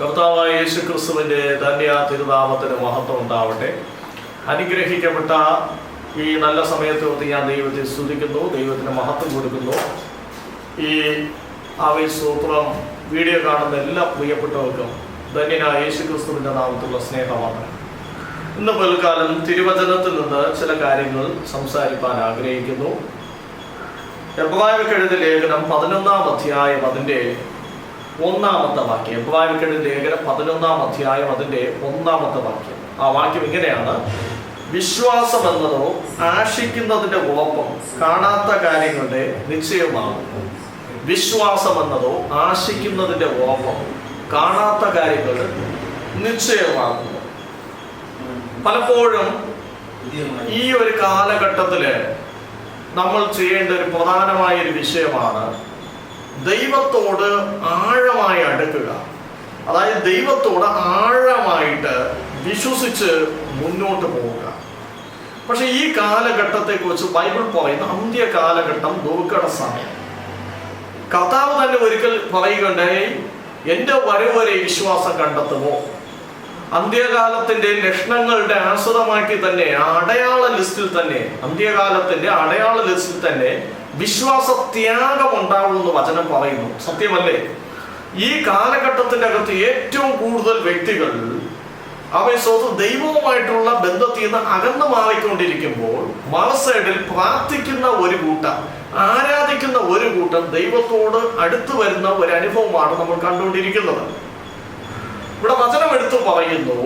കർത്താവായ യേശു ക്രിസ്തുവിന്റെ ആ തിരുനാമത്തിന് മഹത്വം ഉണ്ടാവട്ടെ. അനുഗ്രഹിക്കപ്പെട്ട ഈ നല്ല സമയത്ത് ഓർത്ത് ഞാൻ ദൈവത്തെ സ്തുതിക്കുന്നു ദൈവത്തിന് മഹത്വം കൊടുക്കുന്നു. ഈ ആവേ സൂത്രം വീഡിയോ കാണുന്ന എല്ലാ പ്രിയപ്പെട്ടവർക്കും ധന്യനായ യേശു ക്രിസ്തുവിന്റെ നാമത്തിലുള്ള സ്നേഹമാണ് ഇന്ന് പൽക്കാലം തിരുവചനത്തിൽ നിന്ന് ചില കാര്യങ്ങൾ സംസാരിക്കാൻ ആഗ്രഹിക്കുന്നു. എബ്രാഹിം ലേഖനം പതിനൊന്നാം അധ്യായം അതിന്റെ ഒന്നാമത്തെ വാക്യം. എബ്രാഹിമിക്കടി ലേഖനം പതിനൊന്നാം അധ്യായം അതിന്റെ ഒന്നാമത്തെ വാക്യം. ആ വാക്യം ഇങ്ങനെയാണ്. വിശ്വാസം എന്നതോ ആശിക്കുന്നതിന്റെ ഉറപ്പം കാണാത്ത കാര്യങ്ങളുടെ നിശ്ചയമാണ്. വിശ്വാസം എന്നതോ ആശിക്കുന്നതിന്റെ ഉറപ്പം കാണാത്ത കാര്യങ്ങളുടെ നിശ്ചയമാകുന്നു പലപ്പോഴും ഈ ഒരു കാലഘട്ടത്തിൽ നമ്മൾ ചെയ്യേണ്ട ഒരു പ്രധാനമായ ഒരു വിഷയമാണ് ദൈവത്തോട് ആഴമായി അടുക്കുക. അതായത് ദൈവത്തോട് ആഴമായിട്ട് വിശ്വസിച്ച് മുന്നോട്ട് പോവുക. പക്ഷെ ഈ കാലഘട്ടത്തെ കുറിച്ച് ബൈബിൾ പറയുന്ന അന്ത്യ കാലഘട്ടം ദുർഘട സമയം. കർത്താവ് തന്നെ ഒരിക്കൽ പറയുകയുണ്ടായി എന്റെ വരവ് വരെ വിശ്വാസം കണ്ടെത്തുമോ? അന്ത്യകാലത്തിന്റെ ലക്ഷണങ്ങളുടെ ആസ്വദമാക്കി തന്നെ അടയാള ലിസ്റ്റിൽ തന്നെ അന്ത്യകാലത്തിന്റെ അടയാള ലിസ്റ്റിൽ തന്നെ വിശ്വാസ ത്യാഗം ഉണ്ടാവുമെന്ന് വചനം പറയുന്നു. സത്യമല്ലേ? ഈ കാലഘട്ടത്തിന്റെ അകത്ത് ഏറ്റവും കൂടുതൽ വ്യക്തികൾ അവൻ സ്വത്ത് ദൈവവുമായിട്ടുള്ള ബന്ധത്തിൽ നിന്ന് അകന്നു മാറിക്കൊണ്ടിരിക്കുമ്പോൾ മറസൈഡിൽ പ്രാർത്ഥിക്കുന്ന ഒരു കൂട്ടം ആരാധിക്കുന്ന ഒരു കൂട്ടം ദൈവത്തോട് അടുത്തു വരുന്ന ഒരു അനുഭവമാണ് നമ്മൾ കണ്ടുകൊണ്ടിരിക്കുന്നത്. ഇവിടെ വചനം എടുത്തു പറയുന്നു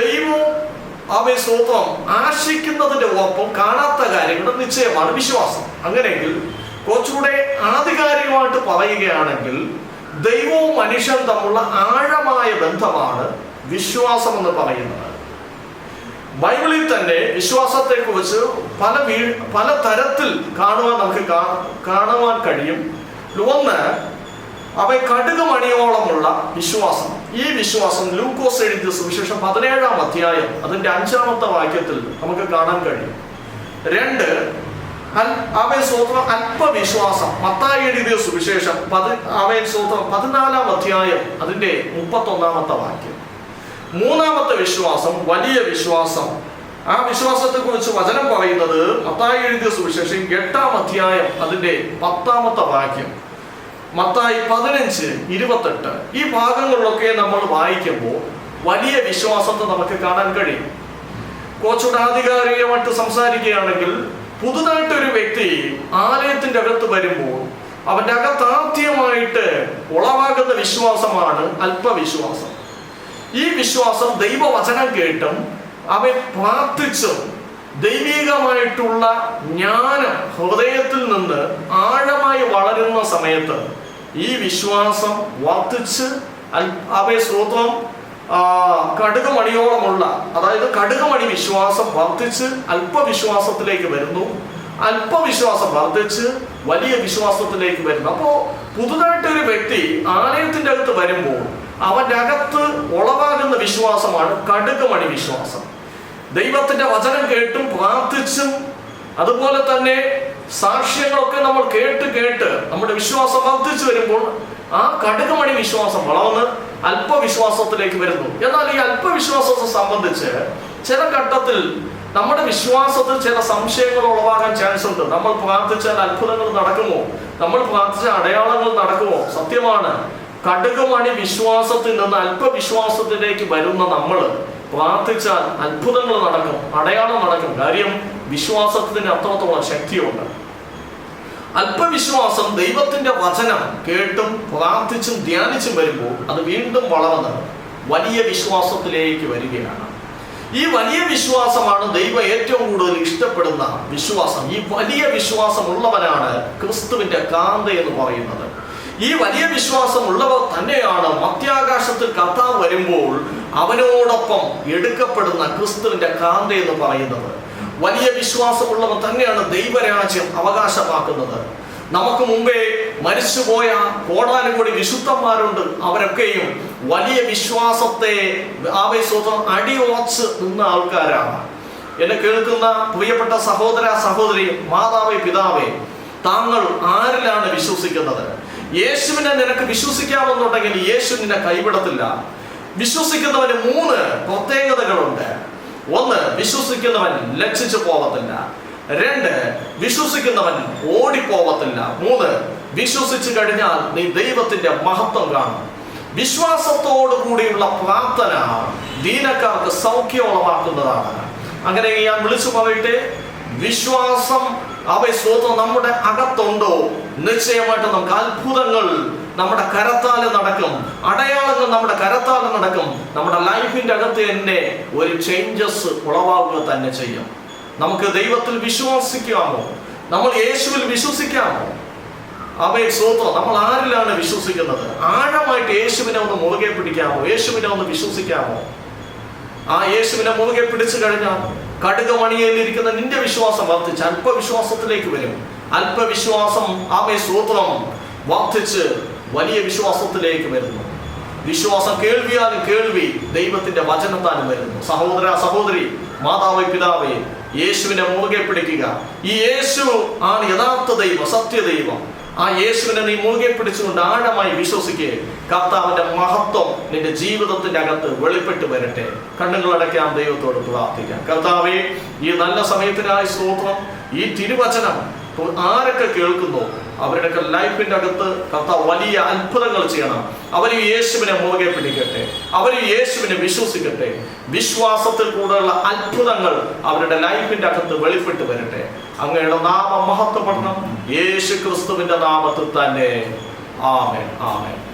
ദൈവം അവയെ സ്വന്തം ആശിക്കുന്നതിന്റെ ഒപ്പം കാണാത്ത കാര്യങ്ങളുടെ നിശ്ചയമാണ് വിശ്വാസം. അങ്ങനെയെങ്കിൽ കുറച്ചുകൂടെ ആധികാരികമായിട്ട് പറയുകയാണെങ്കിൽ ദൈവവും മനുഷ്യൻ തമ്മിലുള്ള ആഴമായ ബന്ധമാണ് വിശ്വാസം എന്ന് പറയുന്നത്. ബൈബിളിൽ തന്നെ വിശ്വാസത്തെ കുറിച്ച് പല വീ പല തരത്തിൽ കാണുവാൻ നമുക്ക് കാണുവാൻ കഴിയും. ഒന്ന് അവ കടുക് മണിയോളമുള്ള വിശ്വാസം ഈ വിശ്വാസം ലൂക്കോസ് എഴുതിയ സുവിശേഷം പതിനേഴാം അധ്യായം അതിന്റെ അഞ്ചാമത്തെ വാക്യത്തിൽ നമുക്ക് കാണാൻ കഴിയും. രണ്ട് അവൻ സ്വന്തം അല്പവിശ്വാസം മത്തായി എഴുതിയ സുവിശേഷം പതി അവൻ സ്വന്തം പതിനാലാം അധ്യായം അതിന്റെ മുപ്പത്തൊന്നാമത്തെ വാക്യം. മൂന്നാമത്തെ വിശ്വാസം വലിയ വിശ്വാസം. ആ വിശ്വാസത്തെ കുറിച്ച് വചനം പറയുന്നത് മത്തായി എഴുതിയ സുവിശേഷം എട്ടാം അധ്യായം അതിന്റെ പത്താമത്തെ വാക്യം. മത്തായി പതിനഞ്ച് ഇരുപത്തെട്ട്. ഈ ഭാഗങ്ങളിലൊക്കെ നമ്മൾ വായിക്കുമ്പോൾ വലിയ വിശ്വാസത്തെ നമുക്ക് കാണാൻ കഴിയും. കോച്ചുടാധികാരികമായിട്ട് സംസാരിക്കുകയാണെങ്കിൽ പുതുതായിട്ട് ഒരു വ്യക്തി ആലയത്തിന്റെ അകത്ത് വരുമ്പോൾ അവന്റെ അകത്താദ്യമായിട്ട് ഉളവാകുന്ന വിശ്വാസമാണ് അല്പവിശ്വാസം. ഈ വിശ്വാസം ദൈവവചനം കേട്ടും അവൻ പ്രാർത്ഥിച്ചും ദൈവികമായിട്ടുള്ള ജ്ഞാനം ഹൃദയത്തിൽ നിന്ന് ആഴമായി സമയത്ത് ഈ വിശ്വാസം വർദ്ധിച്ച് അവയെ സ്വന്തം കടുകുമണിയോളമുള്ള അതായത് കടുകുമണി വിശ്വാസം വർദ്ധിച്ച് അല്പവിശ്വാസത്തിലേക്ക് വരുന്നു. അല്പവിശ്വാസം വർദ്ധിച്ച് വലിയ വിശ്വാസത്തിലേക്ക് വരുന്നു. അപ്പോ പുതുതായിട്ട് ഒരു വ്യക്തി ആലയത്തിന്റെ അകത്ത് വരുമ്പോൾ അവന്റെ അകത്ത് ഉളവാകുന്ന വിശ്വാസമാണ് കടുകുമണി വിശ്വാസം. ദൈവത്തിന്റെ വചനം കേട്ടും പ്രാർത്ഥിച്ചും അതുപോലെ തന്നെ സാക്ഷ്യങ്ങളൊക്കെ നമ്മൾ കേട്ട് കേട്ട് നമ്മുടെ വിശ്വാസം വർദ്ധിച്ചു വരുമ്പോൾ ആ കടുകുമണി വിശ്വാസം വളർന്ന് അല്പവിശ്വാസത്തിലേക്ക് വരുന്നു. എന്നാൽ ഈ അല്പവിശ്വാസത്തെ സംബന്ധിച്ച് ചില ഘട്ടത്തിൽ നമ്മുടെ വിശ്വാസത്തിൽ ചില സംശയങ്ങൾ ഉളവാകാൻ ചാൻസ് ഉണ്ട്. നമ്മൾ പ്രാർത്ഥിച്ചാൽ അത്ഭുതങ്ങൾ നടക്കുമോ? നമ്മൾ പ്രാർത്ഥിച്ച അടയാളങ്ങൾ നടക്കുമോ? സത്യമാണ്. കടുകുമണി വിശ്വാസത്തിൽ നിന്ന് അല്പവിശ്വാസത്തിലേക്ക് വരുന്ന നമ്മൾ പ്രാർത്ഥിച്ചാൽ അത്ഭുതങ്ങൾ നടക്കും അടയാളം നടക്കും. കാര്യം വിശ്വാസത്തിന് അത്രത്തോളം ശക്തിയുണ്ട്. അല്പവിശ്വാസം ദൈവത്തിന്റെ വചനം കേട്ടും പ്രാർത്ഥിച്ചും ധ്യാനിച്ചും വരുമ്പോൾ അത് വീണ്ടും വളർന്ന് വലിയ വിശ്വാസത്തിലേക്ക് വരികയാണ്. ഈ വലിയ വിശ്വാസമാണ് ദൈവം ഏറ്റവും കൂടുതൽ ഇഷ്ടപ്പെടുന്ന വിശ്വാസം. ഈ വലിയ വിശ്വാസമുള്ളവനാണ് ക്രിസ്തുവിന്റെ കാന്ത എന്ന് പറയുന്നത്. ഈ വലിയ വിശ്വാസമുള്ളവർ തന്നെയാണ് മധ്യാകാശത്തിൽ കർത്താവ് വരുമ്പോൾ അവനോടൊപ്പം എടുക്കപ്പെടുന്ന ക്രിസ്തുവിന്റെ കാന്ത എന്ന് പറയുന്നത്. വലിയ വിശ്വാസമുള്ളവർ തന്നെയാണ് ദൈവരാജ്യം അവകാശമാക്കുന്നത്. നമുക്ക് മുമ്പേ മരിച്ചുപോയ കോടാനുകൂടി വിശുദ്ധന്മാരുണ്ട്. അവരൊക്കെയും വലിയ വിശ്വാസത്തെ ആവേശോത്രം അടിയോച്ച് നിന്ന ആൾക്കാരാണ്. എന്നെ കേൾക്കുന്ന പ്രിയപ്പെട്ട സഹോദര സഹോദരി മാതാവേ പിതാവേ താങ്കൾ ആരിലാണ് വിശ്വസിക്കുന്നത്? യേശുവിനെ നിനക്ക് വിശ്വസിക്കാമെന്നുണ്ടെങ്കിൽ യേശു നിന്നെ കൈവിടത്തില്ല. വിശ്വസിക്കുന്നവന് മൂന്ന് പ്രത്യേകതകളുണ്ട്. ഒന്ന് വിശ്വസിക്കുന്നവൻ ലക്ഷിച്ചു പോകത്തില്ല രണ്ട് വിശ്വസിക്കുന്നവൻ ഓടിപ്പോകത്തില്ല മൂന്ന് വിശ്വസിച്ചു കഴിഞ്ഞാൽ നീ ദൈവത്തിന്റെ മഹത്വം കാണും. വിശ്വാസത്തോടു കൂടിയുള്ള പ്രാർത്ഥന ദീനക്കാർക്ക് സൗഖ്യമുളവാക്കുന്നതാണ്. അങ്ങനെ ഞാൻ വിളിച്ചു പറയട്ടെ വിശ്വാസം അവ സ്വത്വം നമ്മുടെ അകത്തുണ്ടോ? നിശ്ചയമായിട്ട് നമുക്ക് അത്ഭുതങ്ങൾ നമ്മുടെ കരത്താൽ നടക്കും. അടയാളങ്ങൾ നമ്മുടെ കരത്താൽ നടക്കും. നമ്മുടെ ലൈഫിന്റെ അകത്ത് തന്നെ ഒരു ചേഞ്ചസ് ഉളവാകുക തന്നെ ചെയ്യും. നമുക്ക് ദൈവത്തിൽ വിശ്വസിക്കാമോ? നമ്മൾ യേശുവിൽ വിശ്വസിക്കാമോ? അവയെ സ്വത്തോ നമ്മൾ ആരിലാണ് വിശ്വസിക്കുന്നത്? ആഴമായിട്ട് യേശുവിനെ ഒന്ന് മുറുകെ പിടിക്കാമോ? യേശുവിനെ ഒന്ന് വിശ്വസിക്കാമോ? ആ യേശുവിനെ മുറുകെ പിടിച്ചു കഴിഞ്ഞാൽ കടുക കടുകമണിയയിലിരിക്കുന്ന നിന്റെ വിശ്വാസം വർദ്ധിച്ച് അല്പവിശ്വാസത്തിലേക്ക് വരും. അല്പവിശ്വാസം ആമേ സൂത്രം വർദ്ധിച്ച് വലിയ വിശ്വാസത്തിലേക്ക് വരുന്നു. വിശ്വാസം കേൾവിയാലും കേൾവി ദൈവത്തിന്റെ വചനത്താലും വരുന്നു. സഹോദര സഹോദരി മാതാവ് പിതാവേ യേശുവിനെ മുറുകെ പിടിക്കുക. ഈ യേശു ആണ് യഥാർത്ഥ ദൈവം സത്യദൈവം. ആ യേശുവിനെ നീ മുറുകെ പിടിച്ചുകൊണ്ട് ആഴമായി വിശ്വസിക്കുക കർത്താവിന്റെ മഹത്വം നിന്റെ ജീവിതത്തിന്റെ അകത്ത് വെളിപ്പെട്ട് വരട്ടെ. കണ്ണുകൾ അടയ്ക്കാം ദൈവത്തോട് പ്രാർത്ഥിക്കാം. കർത്താവെ ഈ നല്ല സമയത്തിനായി സ്തോത്രം ഈ തിരുവചനം ആരൊക്കെ കേൾക്കുന്നു അവരുടെയൊക്കെ ലൈഫിന്റെ അകത്ത് കർത്താവ് വലിയ അത്ഭുതങ്ങൾ ചെയ്യണം. അവർ യേശുവിനെ മുറുകെ പിടിക്കട്ടെ. അവർ യേശുവിനെ വിശ്വസിക്കട്ടെ. വിശ്വാസത്തിൽ കൂടെയുള്ള അത്ഭുതങ്ങൾ അവരുടെ ലൈഫിന്റെ അകത്ത് വെളിപ്പെട്ട് വരട്ടെ. അങ്ങയുടെ നാമം മഹത്വപ്പെടണം. യേശു ക്രിസ്തുവിന്റെ നാമത്തിൽ തന്നെ. ആമേൻ. ആമേൻ.